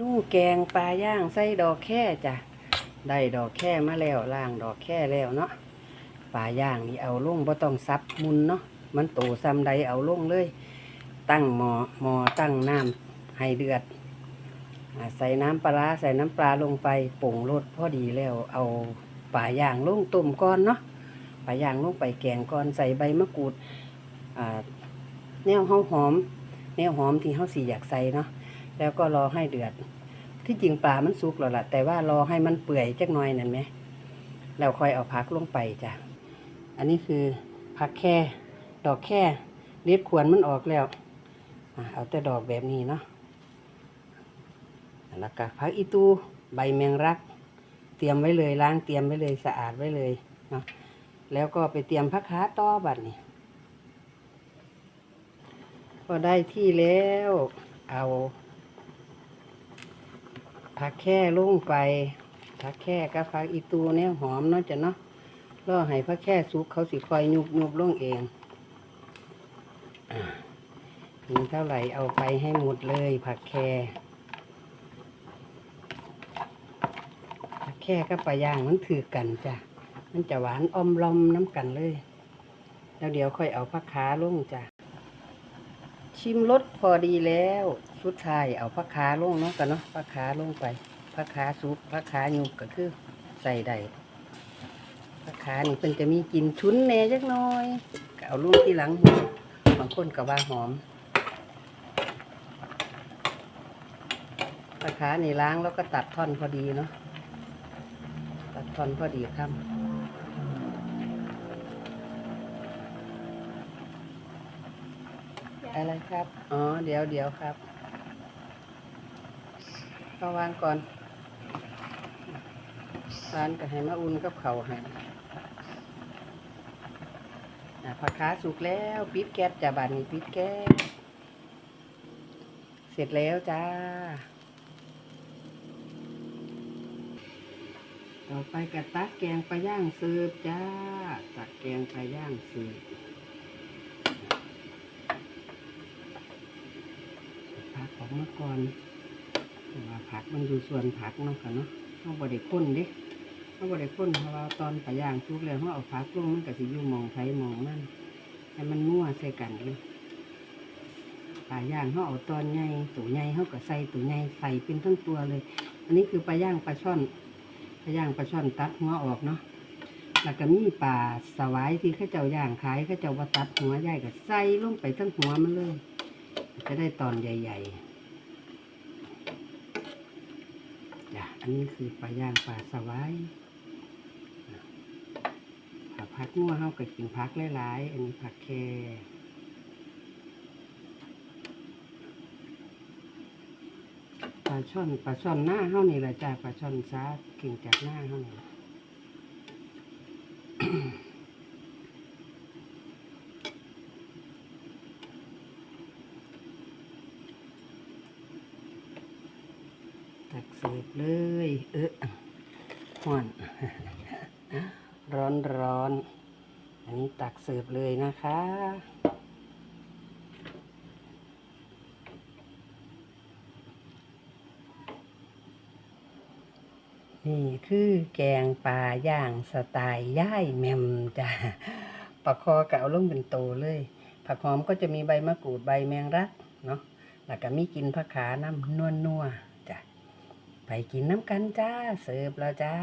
นู่แกงปลาย่างใส่ดอกแค่จ้ะได้ดอกแค่มาแล้วล่างดอกแค่แล้วเนาะปลาย่างนี่เอาลงบ่ต้องซับมุนเนาะมันโตซ้ำใดเอาลงเลย ตั้งหมอหมอตั้งน้ำให้เดือดใส่น้ำปลาใส่น้ำปลาลงไปปรุงรสพอดีแล้ว เอาปลาย่างลงต้มก่อนเนาะปลาย่างลงไปแกงก่อนใส่ใบมะกรูดแนวหอมแนวหอมที่เขาสีอยากใส่เนาะ แล้วก็รอให้เดือด ที่จริงปลามันสุกแล้วล่ะ แต่ว่ารอให้มันเปื่อยจักหน่อยนั่นไหมแล้วค่อยเอาผักลงไปจ้ะอันนี้คือผักแค่ดอกแค่เล็ดขวนมันออกแล้วเอาแต่ดอกแบบนี้เนาะแล้วก็ผักอีตูใบแมงรัก เตรียมไว้เลยล้างเตรียมไว้เลยสะอาดไว้เลยเนาะแล้วก็ไปเตรียมผักขาต้อบัดนี่พอได้ที่แล้วเอา ผักแค่ลงไปผักแค่กับผักอีตูเนี่ยหอมเนาะจ้ะเนาะรอให้ผักแค่สุกเขาสิคอยยุบยุบลงเองมีเท่าไหร่เอาไปให้หมดเลย ผักแค่ผักแค่กับปลาย่างมันถือกันจ้ะมันจะหวานอมลอมน้ำกันเลย แล้วเดี๋ยวค่อยเอาผักขาลงจ้ะ ชิมรสพอดีแล้ว สุดท้ายเอาผักขาลงเนาะกันเนาะผักขาลงไปผักขาสุกผักขาหยุกก็คือใส่ได้ผักขานี่เป็นจะมีกลิ่นชุนแน่จักน่อยก็เอาลงที่หลังบางคนก็ว่าหอมปลาขานี่ล้างแล้วก็ตัดท่อนพอดีเนาะตัดท่อนพอดีครับ อะไรครับ อ๋อ เดี๋ยวเดี๋ยวครับก็วางก่อนร้านก็ให้มาอุ่นกับเขาให้ผักขาสุกแล้ว ปิดแก๊สจ้าบานนี้ปิดแก๊สเสร็จแล้วจ้า ต่อไปกระตักแกงปลาย่างเสิร์ฟจ้า ตักแกงปลาย่างเสิร์ฟผัก ออกมาก่อนว่าผักมันอยู่ส่วนผักเนาะค่ะเนาะเอาบไดข้นเด้เอาบไดข้นเพราะว่าตอนปลาย่างสุกแล้วเขาเอาผักลงมันก็สิอยู่มองไผมองนั่นให้มันนัวใส่กันเลยปลาย่างเขาเอาตอนใหญ่ตัวใหญ่เขาก็ใส่ตัวใหญ่ใส่เป็นทั้งตัวเลย อันนี้คือปลาย่างปลาช่อนปลาย่างปลาช่อนตัดหัวออกเนาะแล้วก็มีปลาสวายที่ข้าเจ้าย่างขายข้าเจ้าว่าตัดหัวใหญ่ก็ใส่ลงไปทั้งหัวมันเลย จะได้ตอนใหญ่ ๆ จ้ะอันนี้คือปลาย่างปลาสวายผักพักงัวเฮาก็กินพักหลายๆ อันนี้ผักแคปลาช่อนปลาช่อนหน้าเฮานี่แหละจ้ะปลาช่อนซากินจากหน้าเฮานี่ ตักเสิร์ฟเลย เออห่อนร้อนร้อนอันนี้ตักเสิร์ฟเลยนะคะ นี่คือแกงปลาย่างสไตล์ย่ายแมมจ้ะปลาคอก็เอาลงเป็นโตเลย ผักหอมก็จะมีใบมะกรูดใบแมงรักเนาะแล้วก็มีกินผักขาน้ำนัวๆจ้ะ ไปกินน้ำกันจ้าเสิร์ฟแล้วจ้า